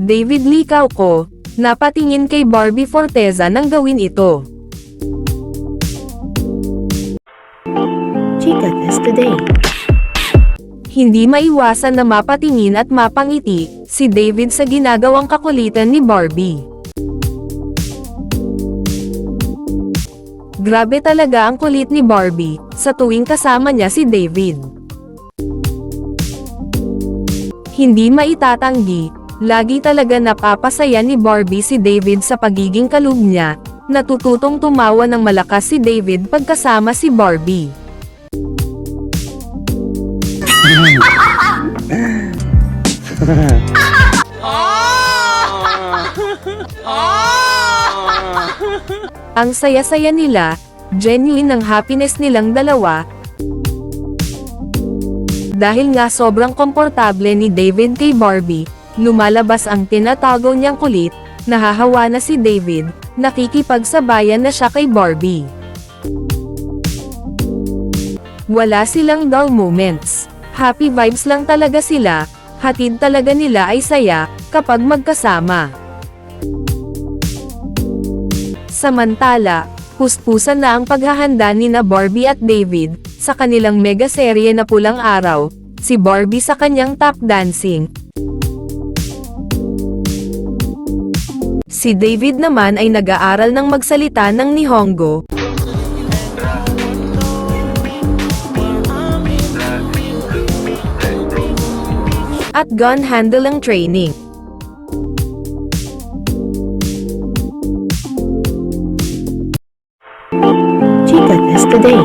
David Likaw ko, napatingin kay Barbie Forteza nang gawin ito. Chica Test Today. Hindi maiwasan na mapatingin at mapangiti, si David sa ginagawang kakulitan ni Barbie. Grabe talaga ang kulit ni Barbie, sa tuwing kasama niya si David. Hindi maitatanggi, lagi talaga napapasaya ni Barbie si David sa pagiging kalug niya, natututong tumawa ng malakas si David pagkasama si Barbie. Ang saya-saya nila, genuine ang happiness nilang dalawa. Dahil nga sobrang komportable ni David kay Barbie, lumalabas ang tinatago niyang kulit, nahahawa na si David, nakikipagsabayan na siya kay Barbie. Wala silang dull moments. Happy vibes lang talaga sila, hatid talaga nila ay saya, kapag magkasama. Samantala, puspusan na ang paghahanda ni na Barbie at David, sa kanilang mega serye na Pulang Araw, si Barbie sa kanyang tap dancing. Si David naman ay nag-aaral ng magsalita ng Nihongo. At gun handling training. Chica Test Today.